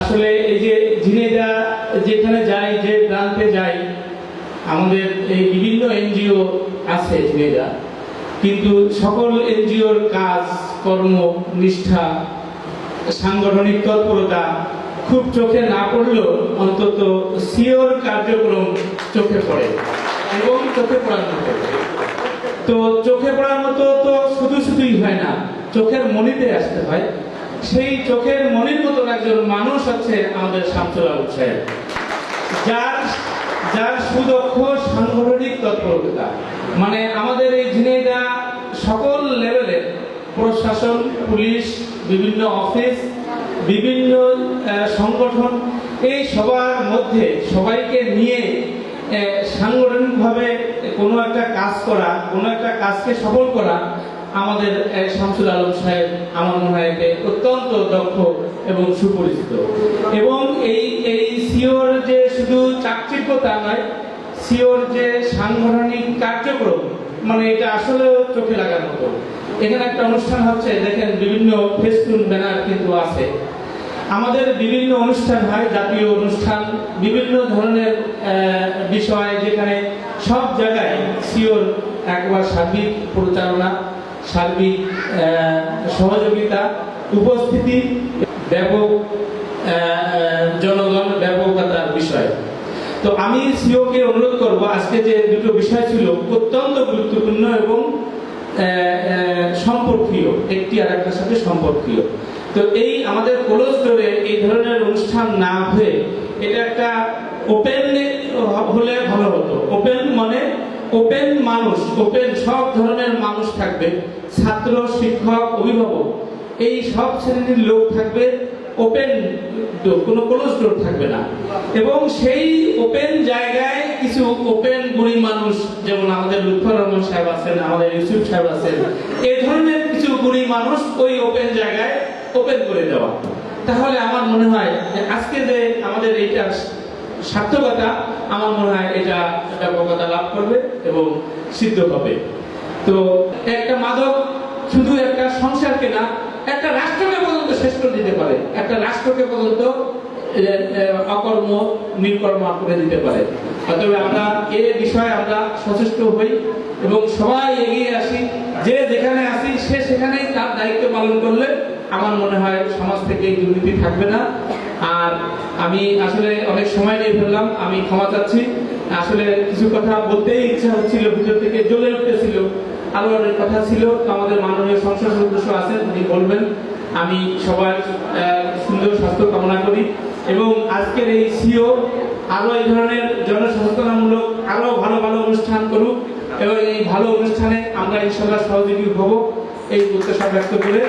আসলে এই যে ঝিনেদা যেখানে যাই যে প্রান্তে যাই আমাদের এই বিভিন্ন এনজিও আছে ঝিনেদা কিন্তু সকল এনজিওর কাজ, কর্ম, নিষ্ঠা, সাংগঠনিক তৎপরতা খুব চোখে না পড়লেও অন্তত সিওর কার্যক্রম চোখে পড়ে এবং চোখে পড়ার মতো। তো চোখে পড়ার মতো তো শুধু শুধুই হয় না, চোখের মনিতে আসতে হয়। সেই চোখের মনের মতো একজন মানুষ আছে আমাদের শামসুল আলম সাহেব। যার যার সুদক্ষ, সাংগঠনিক তৎপরতা। মানে আমাদের এই ঝিনাইদা সকল লেভেলের প্রশাসন, পুলিশ, বিভিন্ন অফিস, বিভিন্ন সংগঠন, এই সবার মধ্যে সবাইকে নিয়ে সাংগঠনিকভাবে কোনো একটা কাজ করা, কোনো একটা কাজকে সফল করা আমাদের শামসুল আলম সাহেব আমার মনে হয় অত্যন্ত দক্ষ এবং সুপরিচিত। এবং এই এই সিওর যে শুধু চাকচিক্য তা নয়, সিওর যে সাংগঠনিক কার্যক্রম মানে এটা আসলেও চোখে লাগার মতো। এখানে একটা অনুষ্ঠান হচ্ছে, দেখেন বিভিন্ন ফেসবুক ব্যানার কিন্তু আছে। আমাদের বিভিন্ন অনুষ্ঠান হয়, জাতীয় অনুষ্ঠান, বিভিন্ন ধরনের বিষয় যেখানে সব জায়গায় সিওর একবার সার্বিক পরিচালনা সার্বিক সহযোগিতা, উপস্থিতি, ব্যাপক জনগণ, ব্যাপকতার বিষয়। তো আমি সিওকে অনুরোধ করব, আজকে যে দুটো বিষয় ছিল, অত্যন্ত গুরুত্বপূর্ণ এবং সম্পর্কীয়, একটি আর একটার সাথে সম্পর্কীয়। তো এই আমাদের ক্লোজ এই ধরনের অনুষ্ঠান না হয়ে, এটা একটা ওপেন হলে ভালো হতো। ওপেন মানে ওপেন মানুষ, ওপেন সব ধরনের মানুষ থাকবে, ছাত্র, শিক্ষক, অভিভাবক। এই সব শ্রেণির লোক থাকবে, ওপেন, কোনো ক্লোজ ডোর থাকবে না। এবং সেই ওপেন জায়গায় কিছু ওপেন গুণী মানুষ, যেমন আমাদের লুৎফর রহমান সাহেব আছেন, আমাদের ইউসুফ সাহেব আছেন এই ধরনের কিছু গুণী মানুষ ওই ওপেন জায়গায় ওপেন করে দেওয়া। তাহলে আমার মনে হয় যে আজকে যে আমাদের এইটা সার্থকতা আমার মনে হয় এটা ব্যাপকতা লাভ করবে এবং সিদ্ধ হবে তো একটা মাদক শুধু একটা সংসারকে না, একটা রাষ্ট্রকে পর্যন্ত শেষ করে দিতে পারে। একটা রাষ্ট্রকে পর্যন্ত অকর্ম নির্কর্ম করে দিতে পারে। অতএব আমরা এ বিষয়ে আমরা সচেষ্ট হই এবং সবাই এগিয়ে আসি। যে যেখানে আসি, সে সেখানেই তার দায়িত্ব পালন করলে আমার মনে হয় সমাজ থেকে দুর্নীতি থাকবে না। আর আমি আসলে অনেক সময় নিয়ে ফেললাম, আমি ক্ষমা চাচ্ছি। আসলে কিছু কথা বলতেই ইচ্ছা হচ্ছিল, ভিতর থেকে জ্বলে উঠতেছিল। আরও অনেক কথা ছিল, তো আমাদের মাননীয় সংসদ সদস্য আছেন, উনি বলবেন, আমি সবার সুন্দর স্বাস্থ্য কামনা করি এবং আজকের এই সিও আরও এই ধরনের জনসচেতনামূলক আরও ভালো ভালো অনুষ্ঠান করুক এবং এই ভালো অনুষ্ঠানে আমরা ইনশাল্লাহ সহযোগী হব, এই প্রত্যাশা ব্যক্ত করে।